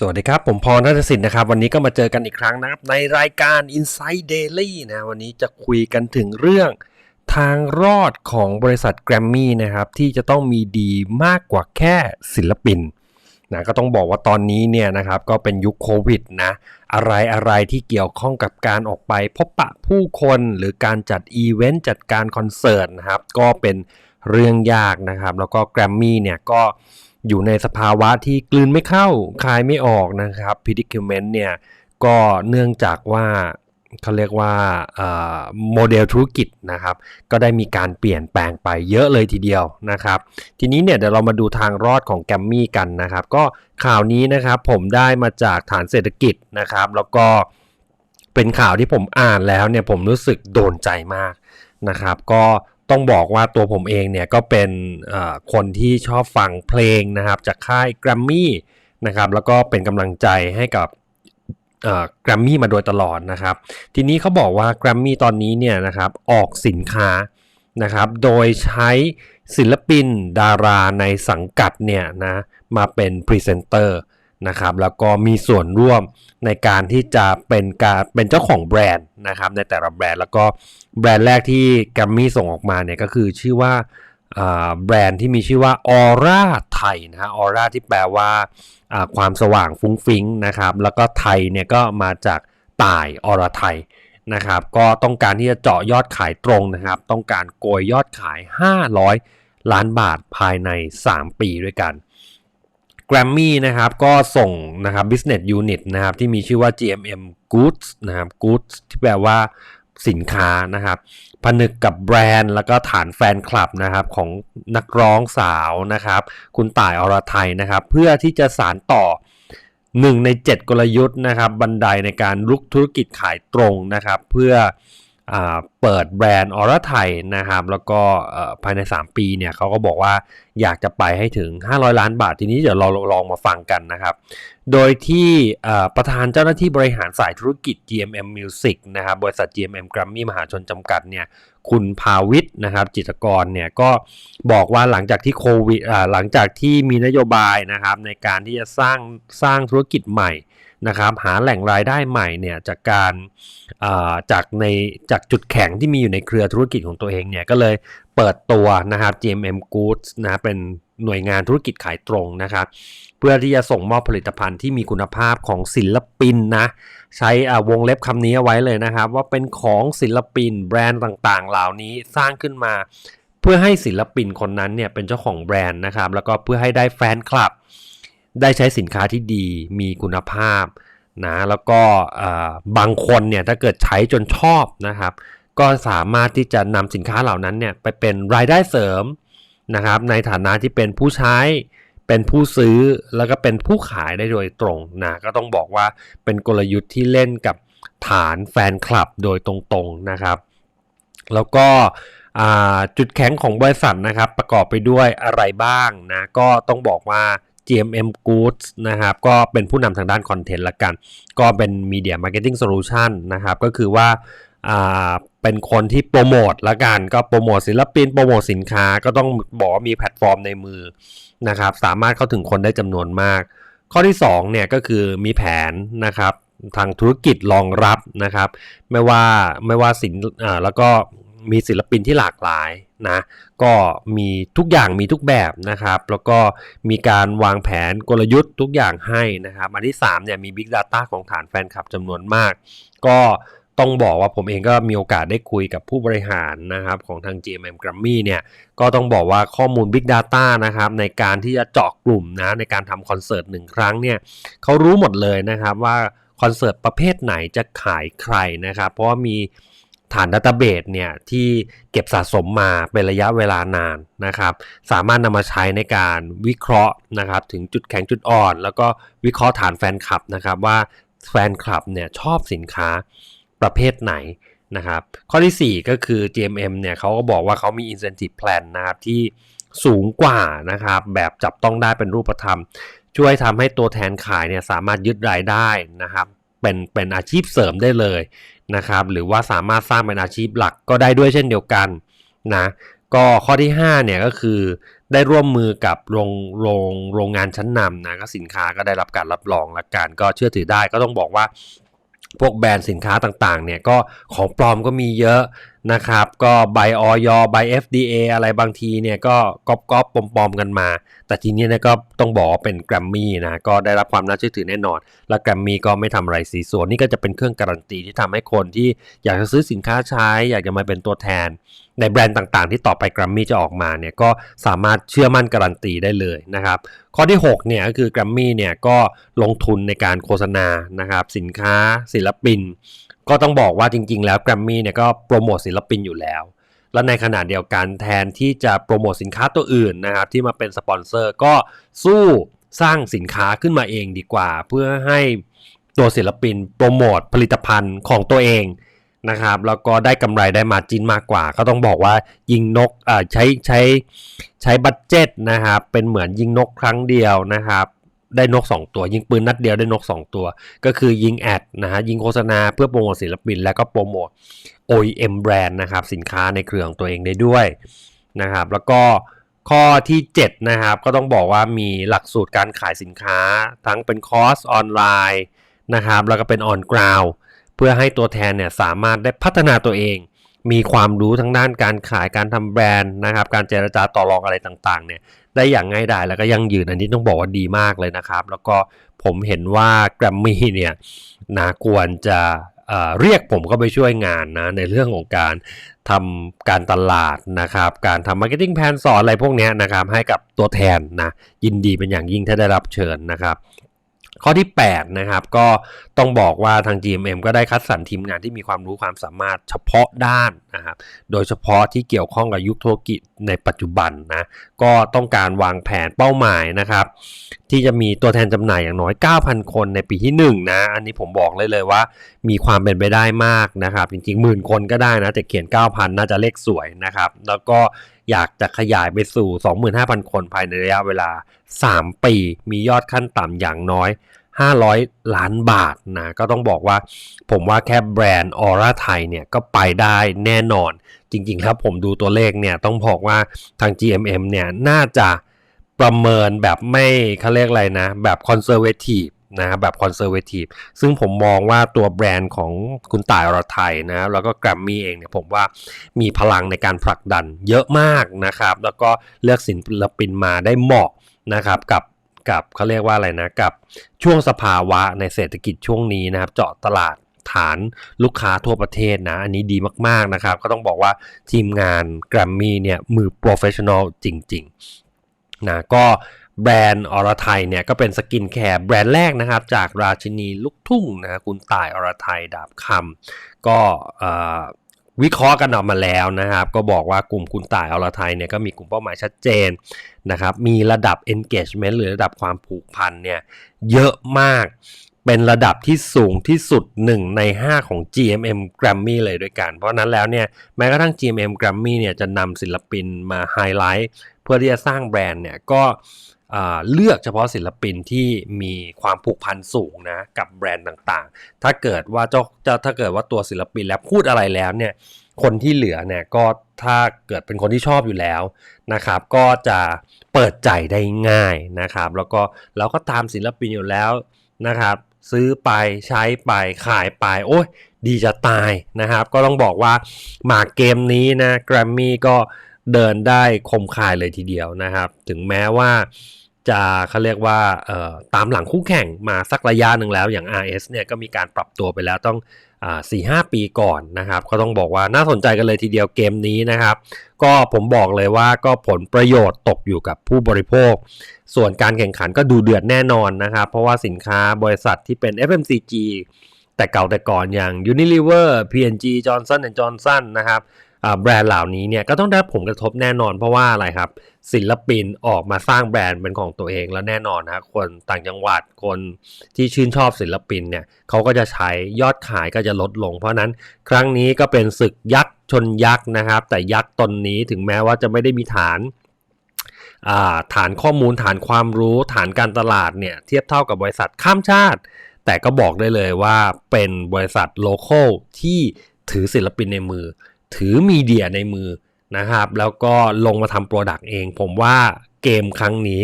สวัสดีครับ ผมพรนัทสินนะครับ วันนี้ก็มาเจอกันอีกครั้งนะครับ ในรายการ Inside Daily นะวันนี้จะคุยกันถึงเรื่องทางรอดของบริษัทแกรมมี่นะครับ ที่จะต้องมีดีมากกว่าแค่ศิลปินนะก็ต้องบอกว่าตอนนี้เนี่ยนะครับก็เป็นยุคโควิดนะอะไรอะไรที่เกี่ยวข้องกับการออกไปพบปะผู้คนหรือการจัดอีเวนต์จัดการคอนเสิร์ตนะครับ ก็เป็นเรื่องยากนะครับ แล้วก็แกรมมี่เนี่ยก็ อยู่ในสภาวะที่กลืนไม่เข้าคายไม่ออกนะครับพิดิคิวเมนต์เนี่ยก็เนื่องจากว่าเขาเรียกว่าโมเดลธุรกิจนะครับ ก็ได้มีการเปลี่ยนแปลงไปเยอะเลยทีเดียวนะครับ ทีนี้เนี่ยเดี๋ยวเรามาดูทางรอดของแกรมมี่กันนะครับ ก็ข่าวนี้นะครับผมได้มาจากฐานเศรษฐกิจนะครับ แล้วก็เป็นข่าวที่ผมอ่านแล้วเนี่ยผมรู้สึกโดนใจมากนะครับ ก็ ต้องบอกว่าตัวผมเองเนี่ยก็เป็นคนที่ชอบฟังเพลงนะครับจากค่ายแกรมมี่นะครับแล้วก็เป็นกำลังใจให้กับแกรมมี่มาโดยตลอดนะครับ ทีนี้เขาบอกว่าแกรมมี่ตอนนี้เนี่ยนะครับออกสินค้านะครับโดยใช้ศิลปินดาราในสังกัดเนี่ยนะมาเป็นพรีเซนเตอร์นะครับแล้วก็มีส่วนร่วมในการที่จะเป็นการเป็นเจ้าของแบรนด์นะครับในแต่ละแบรนด์แล้วก็ แบรนด์แรกที่แกรมมี่ส่งออกมาเนี่ยก็คือชื่อว่าแบรนด์ที่มีชื่อว่าออร่าไทยนะฮะออร่าที่แปลว่าความสว่างฟุ้งฟิ้งนะครับ แล้วก็ไทยเนี่ยก็มาจากต่ายอร่าไทยนะครับ ก็ต้องการที่จะเจาะยอดขายตรงนะครับ ต้องการโกยยอดขาย 500 ล้านบาทภายใน 3 ปีด้วยกัน Grammy นะครับก็ส่งนะครับ business unit นะครับที่มีชื่อว่า GMM Goods นะครับ Goods ที่แปลว่า สินค้านะครับผนึกกับแบรนด์แล้วก็ฐานแฟนคลับนะครับของนักร้องสาวนะครับ คุณต่ายอรไทยนะครับ เพื่อที่จะสารต่อ1ใน 7 กลยุทธ์นะครับ บันไดในการลุกธุรกิจขายตรงนะครับ เพื่อ เปิดแบรนด์ออร่าไทยนะครับ แล้วก็ภายใน 3 ปีเนี่ยเขาก็บอกว่าอยากจะไปให้ถึง 500 ล้านบาททีนี้เดี๋ยวเราลองมาฟังกันนะครับ โดยที่ประธานเจ้าหน้าที่บริหารสายธุรกิจ GMM Music นะครับบริษัท GMM Grammy มหาชนจำกัดเนี่ยคุณภาวิทนะครับจิตกรเนี่ยก็บอกว่าหลังจากที่โควิดหลังจากที่มีนโยบายนะครับในการที่จะสร้างสร้างธุรกิจใหม่ นะครับหาแหล่งรายได้ใหม่เนี่ยจากการจากในจากจุดแข็งที่มีอยู่ในเครือธุรกิจของตัวเองเนี่ยก็เลยเปิดตัวนะครับ GMM Goods นะเป็นหน่วยงานธุรกิจขายตรงนะครับ เพื่อที่จะส่งมอบผลิตภัณฑ์ที่มีคุณภาพของศิลปินนะ ใช้วงเล็บคำนี้เอาไว้เลยนะครับ ว่าเป็นของศิลปินแบรนด์ต่างๆ เหล่านี้สร้างขึ้นมา เพื่อให้ศิลปินคนนั้นเนี่ยเป็นเจ้าของแบรนด์นะครับ แล้วก็เพื่อให้ได้แฟนคลับ ได้ใช้สินค้าที่ดีมีคุณภาพนะแล้วก็บางคนเนี่ยถ้าเกิดใช้จนชอบนะครับ ก็สามารถที่จะนำสินค้าเหล่านั้นเนี่ยไปเป็นรายได้เสริมนะครับในฐานะที่เป็นผู้ใช้เป็นผู้ซื้อแล้วก็เป็นผู้ขายได้โดยตรงนะก็ต้องบอกว่าเป็นกลยุทธ์ที่เล่นกับฐานแฟนคลับโดยตรงๆนะครับ แล้วก็จุดแข็งของบริษัทนะครับ ประกอบไปด้วยอะไรบ้างนะก็ต้องบอกว่า GMM Goods นะครับก็เป็นผู้นำทางด้านคอนเทนต์ละกัน ก็เป็น Media Marketing Solution นะครับก็คือว่าเป็นคนที่โปรโมทละกัน ก็โปรโมทศิลปินโปรโมทสินค้าก็ต้องบอกว่ามีแพลตฟอร์มในมือนะครับสามารถเข้าถึงคนได้จำนวนมาก ข้อที่2เนี่ยก็คือมีแผนนะครับทางธุรกิจรองรับนะครับ ไม่ว่าไม่ว่าสินแล้วก็ มีศิลปินที่หลากหลายนะก็มีทุกอย่างมีทุกแบบนะครับแล้วก็มีการวางแผนกลยุทธ์ทุกอย่างให้นะครับอันที่3เนี่ยมี Big Data ของฐานแฟนคลับจำนวนมาก ก็ต้องบอกว่าผมเองก็มีโอกาสได้คุยกับผู้บริหารนะครับของทาง GMM Grammy เนี่ยก็ต้องบอกว่าข้อมูล Big Data นะครับในการที่จะเจาะกลุ่มนะในการทำคอนเสิร์ตหนึ่งครั้งเนี่ยเขารู้หมดเลยนะครับว่าคอนเสิร์ตประเภทไหนจะขายใครนะครับเพราะว่ามี ฐานดัตเตอร์เบสเนี่ยที่เก็บสะสมมาเป็นระยะเวลานานนะครับ สามารถนำมาใช้ในการวิเคราะห์นะครับ ถึงจุดแข็งจุดอ่อน แล้วก็วิเคราะห์ฐานแฟนคลับนะครับ ว่าแฟนคลับเนี่ยชอบสินค้าประเภทไหนนะครับ ข้อที่ 4 ก็คือ GMM เนี่ยเขาก็บอกว่าเขามี incentive plan นะครับที่สูงกว่านะครับแบบจับต้องได้เป็นรูปธรรม ช่วยทำให้ตัวแทนขายเนี่ยสามารถยึดรายได้นะครับ เป็นเป็นอาชีพเสริมได้เลยนะครับ หรือว่าสามารถสร้างเป็นอาชีพหลักก็ได้ด้วยเช่นเดียวกันนะก็ข้อที่5เนี่ยก็คือได้ร่วมมือกับโรงโรงโรงงานชั้นนำนะก็สินค้าก็ได้รับการรับรองและการก็เชื่อถือได้ก็ต้องบอกว่าพวกแบรนด์สินค้าต่างๆเนี่ยก็ของปลอมก็มีเยอะ นะครับ ก็ใบออยใบ FDA อะไรบางทีเนี่ยก็ก๊อปก๊อปปลอมๆกันมา แต่ทีนี้เนี่ยก็ต้องบอกเป็นแกรมมี่นะ ก็ได้รับความน่าเชื่อถือแน่นอน และแกรมมี่ก็ไม่ทำอะไรสีส่วนนี่ก็จะเป็นเครื่องการันตีที่ทำให้คนที่อยากจะซื้อสินค้าใช้ อยากจะมาเป็นตัวแทน ในแบรนด์ต่างๆ ที่ต่อไปแกรมมี่จะออกมาเนี่ยก็สามารถเชื่อมั่นการันตีได้เลยนะครับข้อที่6เนี่ยก็คือแกรมมี่เนี่ยก็ลงทุนในการโฆษณานะครับสินค้าศิลปิน ก็ต้องบอกว่าจริง ๆ แล้วแกรมมี่เนี่ยก็โปรโมทศิลปินอยู่แล้วและในขณะเดียวกันแทนที่จะโปรโมทสินค้าตัวอื่นนะครับที่มาเป็นสปอนเซอร์ก็สู้สร้างสินค้าขึ้นมาเองดีกว่า เพื่อให้ตัวศิลปินโปรโมทผลิตภัณฑ์ของตัวเอง นะครับแล้วก็ได้กำไรได้มาจินมากกว่า ก็ต้องบอกว่ายิงนกใช้ใช้ใช้บัตเจ็ตนะครับเป็นเหมือนยิงนกครั้งเดียวนะครับได้นก 2 ตัว ยิงปืนนัดเดียวได้นก 2 ตัว ก็คือยิงแอดนะฮะยิงโฆษณาเพื่อโปรโมทศิลปิน แล้วก็โปรโมท OEM แบรนด์นะครับสินค้าในเครือของตัวเองได้ด้วยนะครับแล้วก็ข้อที่7นะครับก็ต้องบอกว่ามีหลักสูตรการขายสินค้าทั้งเป็นคอร์สออนไลน์นะครับแล้วก็เป็นออนกราว เพื่อให้ตัวแทนเนี่ยสามารถได้พัฒนาตัวเอง มีความรู้ทั้งด้านการขายการทำแบรนด์นะครับ การเจรจาต่อรองอะไรต่างๆเนี่ยได้อย่างง่ายดายแล้วก็ยั่งยืนอันนี้ต้องบอกว่าดีมากเลยนะครับ แล้วก็ผมเห็นว่าแกรมมี่เนี่ยนาควรจะเเรียกผมเข้าไปช่วยงานนะในเรื่องของการทำการตลาดนะครับ การทำมาร์เก็ตติ้งแพนสอนอะไรพวกนี้นะครับให้กับตัวแทนนะยินดีเป็นอย่างยิ่งถ้าได้รับเชิญนะครับ ข้อที่ 8 นะครับ ก็ต้องบอกว่าทาง GMM ก็ได้คัดสรรทีมงานที่มีความรู้ความสามารถเฉพาะด้านนะครับ โดยเฉพาะที่เกี่ยวข้องกับยุคธุรกิจในปัจจุบันนะ ก็ต้องการวางแผนเป้าหมายนะครับ ที่จะมีตัวแทนจำหน่ายอย่างน้อย 9,000 คนในปีที่ 1 นะ อันนี้ผมบอกเลยเลยว่า มีความเป็นไปได้มากนะครับ จริงๆหมื่นคนก็ได้นะ แต่เขียน 9,000 น่าจะเลขสวยนะครับ แล้วก็ อยากจะขยายไปสู่ 25,000 คนภายในระยะเวลา 3 ปี มียอดขั้นต่ำอย่างน้อย 500 ล้านบาทนะ ก็ต้องบอกว่า ผมว่าแค่แบรนด์ออร่าไทยเนี่ยก็ไปได้แน่นอน จริงๆ ครับผมดูตัวเลขเนี่ยต้องบอกว่าทาง GMM เนี่ยน่าจะประเมินแบบไม่เขาเรียกอะไรนะ แบบคอนเซอร์เวทีฟ นะแบบคอนเซอร์เวทีฟซึ่งผมมองว่าตัวแบรนด์ของคุณต่ายอรไทยนะแล้วก็แกรมมี่เองเนี่ยผมว่ามีพลังในการผลักดันเยอะมากนะครับ แล้วก็เลือกศิลปินมาได้เหมาะนะครับกับกับเขาเรียกว่าอะไรนะกับช่วงสภาวะในเศรษฐกิจช่วงนี้นะครับ เจาะตลาดฐานลูกค้าทั่วประเทศนะ อันนี้ดีมาก ๆ นะครับ ก็ต้องบอกว่าทีมงานแกรมมี่เนี่ยมือโปรเฟชชั่นอลจริง ๆ นะก็ แบรนด์อรไทยเนี่ยก็เป็นสกินแคร์แบรนด์แรกนะครับ จากราชินีลูกทุ่งนะคุณต่ายอรไทยดาบคำก็วิเคราะห์กันออกมาแล้วนะครับ ก็บอกว่ากลุ่มคุณต่ายอรไทยเนี่ยก็มีกลุ่มเป้าหมายชัดเจนนะครับ มีระดับ engagement หรือระดับความผูกพันเนี่ยเยอะมากเป็นระดับที่สูงที่สุด 1 ใน 5 ของ GMM Grammy เลยด้วยกัน เพราะนั้นแล้วเนี่ยแม้กระทั่ง GMM Grammy เนี่ยจะนำศิลปินมาไฮไลท์เพื่อที่จะสร้างแบรนด์เนี่ยก็ เลือกเฉพาะศิลปินที่มีความผูกพันสูงนะกับแบรนด์ต่างๆ ถ้าเกิดว่าเจ้าถ้าเกิดว่าตัวศิลปินแล้วพูดอะไรแล้วเนี่ยคนที่เหลือเนี่ยก็ถ้าเกิดเป็นคนที่ชอบอยู่แล้วนะครับ ก็จะเปิดใจได้ง่ายนะครับ แล้วก็เราก็ตามศิลปินอยู่แล้วนะครับ ซื้อไปใช้ไปขายไป โอ้ยดีจะตายนะครับ ก็ต้องบอกว่ามาเกมนี้นะแกรมมี่ก็เดินได้คมคายเลยทีเดียวนะครับ ถึงแม้ว่า จะเขาเรียกว่าตามหลังคู่แข่งมาสักระยะหนึ่งแล้วอย่าง RS เนี่ยก็มีการปรับตัวไปแล้วต้องสี่ห้าปีก่อนนะครับ ก็ต้องบอกว่าน่าสนใจกันเลยทีเดียวเกมนี้นะครับ ก็ผมบอกเลยว่าก็ผลประโยชน์ตกอยู่กับผู้บริโภค ส่วนการแข่งขันก็ดูเดือดแน่นอนนะครับ เพราะว่าสินค้าบริษัทที่เป็น FMCG แต่เก่าแต่ก่อนอย่าง Unilever P&G Johnson Johnson นะครับ แบรนด์เหล่านี้เนี่ยก็ต้องได้ผลกระทบแน่นอนเพราะว่าอะไรครับ ศิลปินออกมาสร้างแบรนด์เป็นของตัวเองแล้วแน่นอนนะคนต่างจังหวัดคนที่ชื่นชอบศิลปินเนี่ยเขาก็จะใช้ยอดขายก็จะลดลง เพราะนั้นครั้งนี้ก็เป็นศึกยักษ์ชนยักษ์นะครับ แต่ยักษ์ตนนี้ถึงแม้ว่าจะไม่ได้มีฐานฐานข้อมูลฐานความรู้ฐานการตลาดเนี่ยเทียบเท่ากับบริษัทข้ามชาติ แต่ก็บอกได้เลยว่าเป็นบริษัทโลเคอลที่ถือศิลปินในมือ ถือมีเดียในมือนะครับ แล้วก็ลงมาทำโปรดักต์เอง ผมว่าเกมครั้งนี้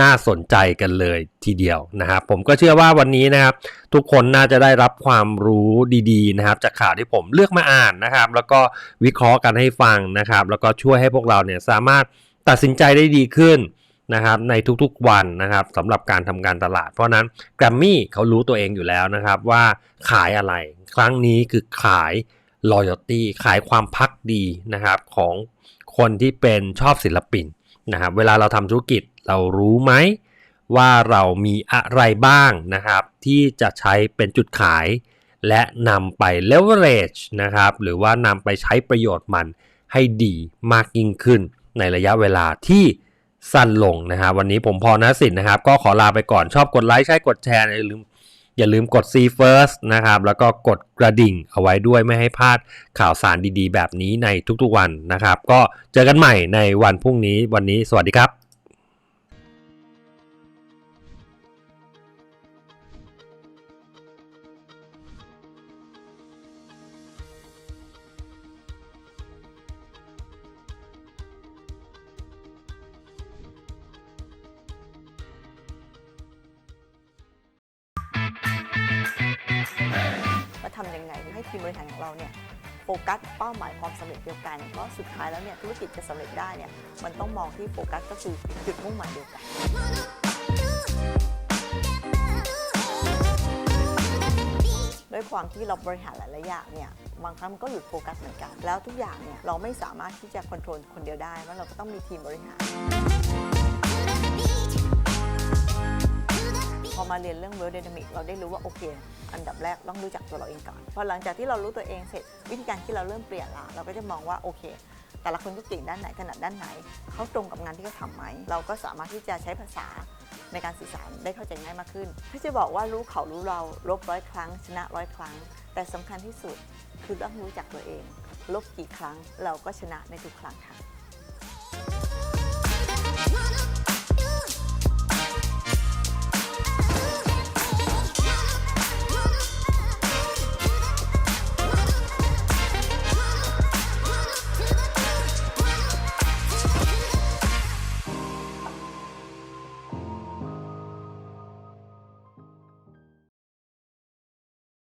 น่าสนใจกันเลยทีเดียวนะครับ ผมก็เชื่อว่าวันนี้นะครับ ทุกคนน่าจะได้รับความรู้ดีๆนะครับ จากข่าวที่ผมเลือกมาอ่านนะครับ แล้วก็วิเคราะห์กันให้ฟังนะครับ แล้วก็ช่วยให้พวกเราเนี่ยสามารถตัดสินใจได้ดีขึ้นนะครับในทุกๆวันนะครับสำหรับการทำการตลาด เพราะนั้นแกรมมี่เขารู้ตัวเองอยู่แล้วนะครับว่าขายอะไร ครั้งนี้คือขาย loyalty ขายความพักดีนะครับของคนที่เป็นชอบศิลปินนะครับเวลาเราทำธุรกิจเรารู้ไหมว่าเรามีอะไรบ้างนะครับ ที่จะใช้เป็นจุดขาย และนำไป leverage นะครับหรือว่านำไปใช้ประโยชน์มันให้ดีมากยิ่งขึ้น ในระยะเวลาที่สั้นลงนะครับวันนี้ผมพอนะสินนะครับ ก็ขอลาไปก่อนชอบกดไลค์ใช่กดแชร์อย่าลืม อย่าลืมกด see first นะครับ แล้วก็กดกระดิ่งเอาไว้ด้วยไม่ให้พลาดข่าวสารดีๆ แบบนี้ในทุกๆวันนะครับ ก็เจอกันใหม่ในวันพรุ่งนี้วันนี้สวัสดีครับ ทีมบริหารของเราเนี่ยโฟกัสเป้าหมายความสำเร็จเดียวกัน เพราะสุดท้ายแล้วเนี่ยธุรกิจจะสำเร็จได้เนี่ยมันต้องมองที่โฟกัสก็คือจุดมุ่งหมายเดียวกันด้วยความที่เราบริหารหลายๆอย่างเนี่ยบางครั้งมันก็หลุดโฟกัสเหมือนกัน แล้วทุกอย่างเนี่ยเราไม่สามารถที่จะควบคุมคนเดียวได้เพราะเราก็ต้องมีทีมบริหาร อมาเรียนเรื่อง World Dynamic เราได้รู้ว่าโอเค อันดับแรกต้องรู้จักตัวเราเองก่อนพอหลังจากที่เรารู้ตัวเองเสร็จวิธีการที่เราเริ่มเปลี่ยนละเราก็จะมองว่าโอเค แต่ละคนก็เก่งด้านไหนถนัดด้านไหนเขาตรงกับงานที่เขาทำไหมเราก็สามารถที่จะใช้ภาษาในการสื่อสารได้เข้าใจง่ายมากขึ้นที่จะบอกว่ารู้เขารู้เราลบร้อยครั้ง ชนะร้อยครั้ง แต่สำคัญที่สุดคือต้องรู้จักตัวเอง ลบกี่ครั้งเราก็ชนะในทุกครั้งค่ะ